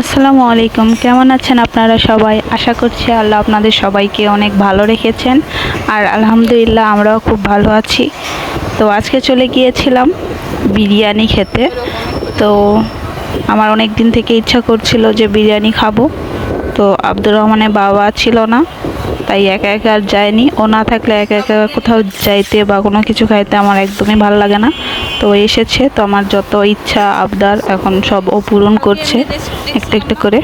আসসালামু আলাইকুম। কেমন আছেন আপনারা সবাই? আশা করছি আল্লাহ আপনাদের সবাইকে অনেক ভালো রেখেছেন। আর আলহামদুলিল্লাহ আমরাও খুব ভালো আছি। তো আজকে চলে গিয়েছিলাম বিরিয়ানি খেতে। তো আমার অনেক দিন থেকে ইচ্ছা করছিল যে বিরিয়ানি খাব। তো আব্দুর রহমানের বাবা ছিল না। তাই একা একা আর যায়নি ও না থাকলে একা একা কোথাও যাইতে বা কোনো কিছু খাইতে আমার একদমই ভালো লাগে না। তো এসেছে, তো আমার যত ইচ্ছা, আবদার এখন সব ও পূরণ করছে। একটু একটা করে।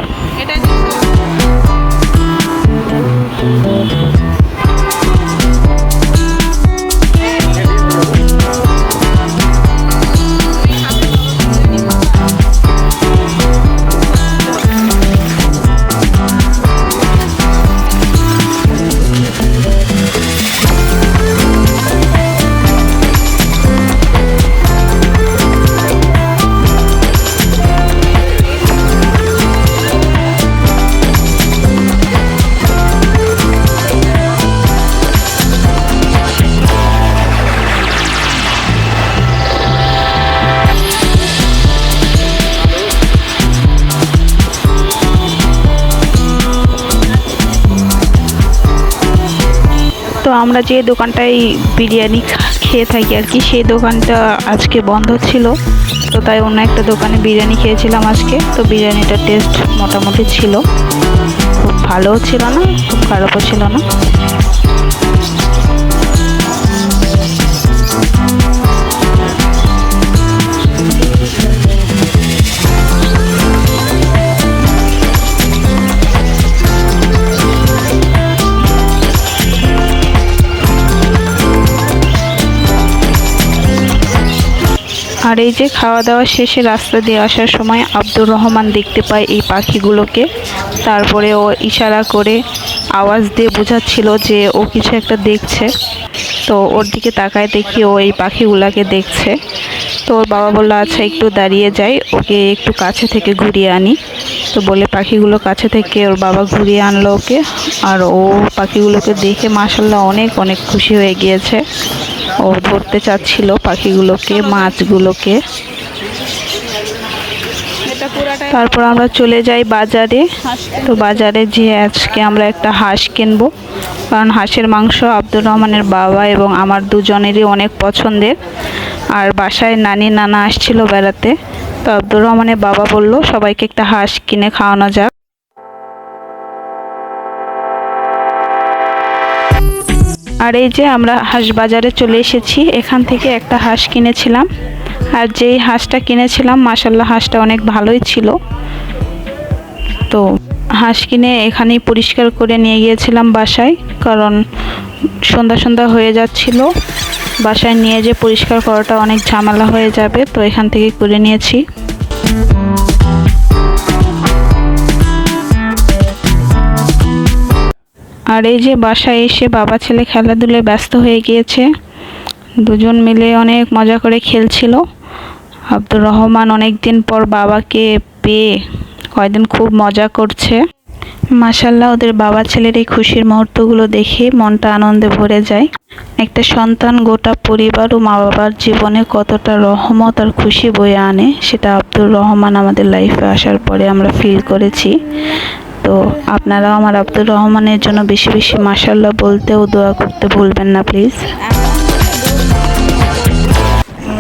তো আমরা যে দোকানটায় বিরিয়ানি খেয়ে থাকি আর কি, সেই দোকানটা আজকে বন্ধ ছিল। তো তাই অন্য একটা দোকানে বিরিয়ানি খেয়েছিলাম আজকে। তো বিরিয়ানিটার টেস্ট মোটামুটি ছিল। খুব ভালোও ছিল না, খুব খারাপও ছিল না। আর এই যে খাওয়া দাওয়া শেষে রাস্তা দিয়ে আসার সময় আব্দুর রহমান দেখতে পায় এই পাখিগুলোকে। তারপরে ও ইশারা করে আওয়াজ দিয়ে বোঝাচ্ছিল যে ও কিছু একটা দেখছে। তো ওর দিকে তাকায় দেখি ও এই পাখিগুলোকে দেখছে। তো ওর বাবা বলল আচ্ছা একটু দাঁড়িয়ে যাই, ওকে একটু কাছে থেকে ঘুরিয়ে আনি। তো বলে, পাখিগুলো কাছে থেকে ওর বাবা ঘুরিয়ে আনলো ওকে। আর ও পাখিগুলোকে দেখে মাসাল্লাহ অনেক অনেক খুশি হয়ে গিয়েছে। ও ধরতে চাচ্ছিল পাখিগুলোকে, মাছগুলোকে। তারপর আমরা চলে যাই বাজারে। তো বাজারে যেয়ে আজকে আমরা একটা হাঁস কিনবো, কারণ হাঁসের মাংস আব্দুর রহমানের বাবা এবং আমার দুজনেরই অনেক পছন্দের। আর বাসায় নানি, নানা আসছিল বেড়াতে। তো আব্দুর রহমানের বাবা বলল, সবাইকে একটা হাঁস কিনে খাওয়ানো যাক। আর এই যে আমরা হাঁস বাজারে চলে এসেছি, এখান থেকে একটা হাঁস কিনেছিলাম। আর যেই হাঁসটা কিনেছিলাম মাসাল্লাহ হাঁসটা অনেক ভালোই ছিল। তো হাঁস কিনে এখানেই পরিষ্কার করে নিয়ে গিয়েছিলাম বাসায়, কারণ সন্ধ্যা সন্ধ্যা হয়ে যাচ্ছিল। বাসায় নিয়ে যে পরিষ্কার করাটা অনেক ঝামেলা হয়ে যাবে, তো এখান থেকে করে নিয়েছি। আর এই যে বাসায় এসে বাবা ছেলে খেলাধুলায় ব্যস্ত হয়ে গিয়েছে, দুজন মিলে অনেক মজা করে খেলছিল। আব্দুর রহমান অনেক দিন পর বাবাকে পেয়ে কয়দিন খুব মজা করছে। মাসাল্লাহ ওদের বাবা ছেলের এই খুশির মুহূর্তগুলো দেখে মনটা আনন্দে ভরে যায়। একটা সন্তান গোটা পরিবার ও মা বাবার জীবনে কতটা রহমত আর খুশি বয়ে আনে, সেটা আব্দুর রহমান আমাদের লাইফে আসার পরে আমরা ফিল করেছি। তো আপনারাও আমার আব্দুর রহমানের জন্য বেশি বেশি মাসাল্লাহ বলতে ও দোয়া করতে ভুলবেন না প্লিজ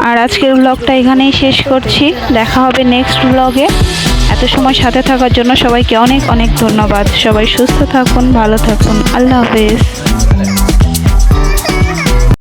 আর আজকের ব্লগটা এখানেই শেষ করছি। দেখা হবে নেক্সট ব্লগে এত সময় সাথে থাকার জন্য সবাইকে অনেক অনেক ধন্যবাদ। সবাই সুস্থ থাকুন, ভালো থাকুন। আল্লাহ হাফেজ।